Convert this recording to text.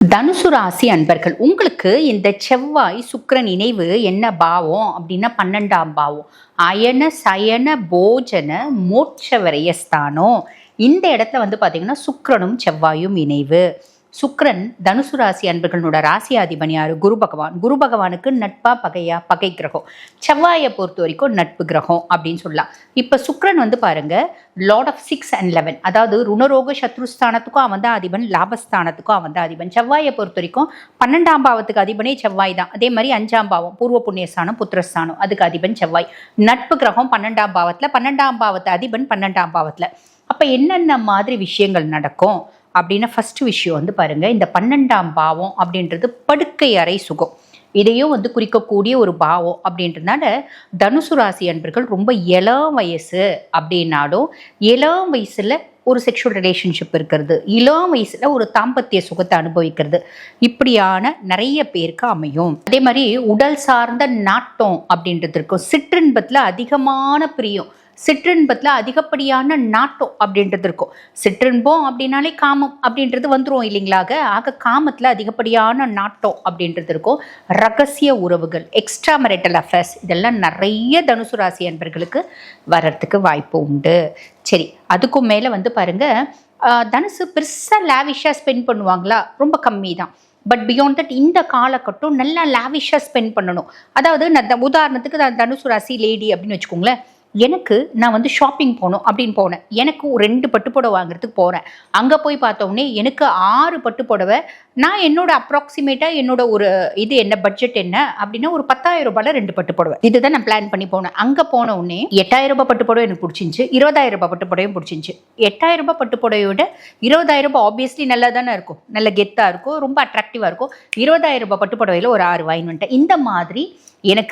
தனுசு ராசி அன்பர்கள் உங்களுக்கு இந்த செவ்வாய் சுக்கரன் இணைவு என்ன பாவம் அப்படின்னா பன்னெண்டாம் பாவம். அயன சயன போஜன மோட்ச வரையஸ்தானம். இந்த இடத்துல வந்து பார்த்தீங்கன்னா சுக்கரனும் செவ்வாயும் இணைவு. சுக்ரன் தனுசு ராசி அன்பர்களோட ராசியாதிபன் யாரு குரு பகவான். குரு பகவானுக்கு நட்பா பகையா பகை கிரகம். செவ்வாயை பொறுத்த வரைக்கும் நட்பு கிரகம் அப்படின்னு சொல்லலாம். இப்போ சுக்ரன் வந்து பாருங்க lord of six and eleven அதாவது ருணரோக சத்ருஸ்தானத்துக்கும் அவன் தான் அதிபன் லாபஸ்தானத்துக்கும் அவன் தான் அதிபன். செவ்வாயை பொறுத்த வரைக்கும் பன்னெண்டாம் பாவத்துக்கு அதிபனே செவ்வாய் தான். அதே மாதிரி அஞ்சாம் பாவம் பூர்வ புண்ணியஸ்தானம் புத்திரஸ்தானம். அதுக்கு அதிபன் செவ்வாய். நட்பு கிரகம் பன்னெண்டாம் பாவத்தில் பன்னெண்டாம் பாவத்து அதிபன் பன்னெண்டாம் பாவத்தில். அப்போ என்னென்ன மாதிரி விஷயங்கள் நடக்கும்? அப்படின்னா ஃபஸ்ட்டு விஷயம் வந்து பாருங்க இந்த பன்னெண்டாம் பாவம் அப்படின்றது படுக்கை அறை சுகம். இதையும் வந்து குறிக்கக்கூடிய ஒரு பாவம் அப்படின்றதுனால தனுசு ராசி அன்பர்கள் ரொம்ப இளம் வயசு அப்படின்னாலும் இளம் வயசில் ஒரு செக்ஷுவல் ரிலேஷன்ஷிப் இருக்கிறது. இளம் வயசுல ஒரு தாம்பத்திய சுகத்தை அனுபவிக்கிறது. இப்படியான நிறைய பேருக்கு அமையும். அதே மாதிரி உடல் சார்ந்த நாட்டம் அப்படின்றது இருக்கும் சிற்றின்பத்தில் அதிகமான பிரியம். சிற்றின்பத்தில் அதிகப்படியான நாட்டம் அப்படின்றது இருக்கும். சிற்றின்பம் அப்படின்னாலே காமம் அப்படின்றது வந்துரும் இல்லைங்களாக? ஆக காமத்தில் அதிகப்படியான நாட்டம் அப்படின்றது இருக்கும். ரகசிய உறவுகள் எக்ஸ்ட்ரா மெரிட்டல் அஃபேர்ஸ் இதெல்லாம் நிறைய தனுசு ராசி அன்பர்களுக்கு வர்றதுக்கு வாய்ப்பு உண்டு. சரி அதுக்கும் மேலே வந்து பாருங்கள் தனுசு பெருசாக லேவிஷாக ஸ்பெண்ட் பண்ணுவாங்களா? ரொம்ப கம்மி தான் பட் பியாண்ட் தட் இந்த காலகட்டம் நல்லா லேவிஷாக ஸ்பெண்ட் பண்ணணும். அதாவது நான் உதாரணத்துக்கு தனுசு ராசி லேடி அப்படின்னு வச்சுக்கோங்களேன். எனக்கு நான் வந்து ஷாப்பிங் போகணும் அப்படின்னு போனேன். எனக்கு ஒரு ரெண்டு பட்டுப்புடவை வாங்குறதுக்கு போகிறேன் அங்கே போய் பார்த்தோன்னே எனக்கு ஆறு பட்டுப்புடவை நான் என்னோட அப்ராக்சிமேட்டாக என்னோட ஒரு இது என்ன பட்ஜெட் என்ன அப்படின்னா ஒரு பத்தாயிரம் ரூபாயில் ரெண்டு பட்டுப்புடவை. இதுதான் நான் பிளான் பண்ணி போனேன். அங்கே போன உடனே எட்டாயிரம் ரூபாய் பட்டுப்புடவை எனக்கு பிடிச்சிருந்துச்சு இருபதாயிரம் ரூபாய் பட்டுப்புடவையும் பிடிச்சிருந்துச்சு. எட்டாயிரம் ரூபாய் பட்டுப்புடவையை விட இருபதாயிரம் ரூபாய் ஆப்வியஸ்லி நல்லா தானே இருக்கும். நல்ல கெத்தாக இருக்கும் ரொம்ப அட்ராக்டிவாக இருக்கும். இருபதாயிரம் ரூபாய் பட்டுப்புடவையில் ஒரு ஆறு வாங்கி வந்துட்டேன். இந்த மாதிரி எனக்கு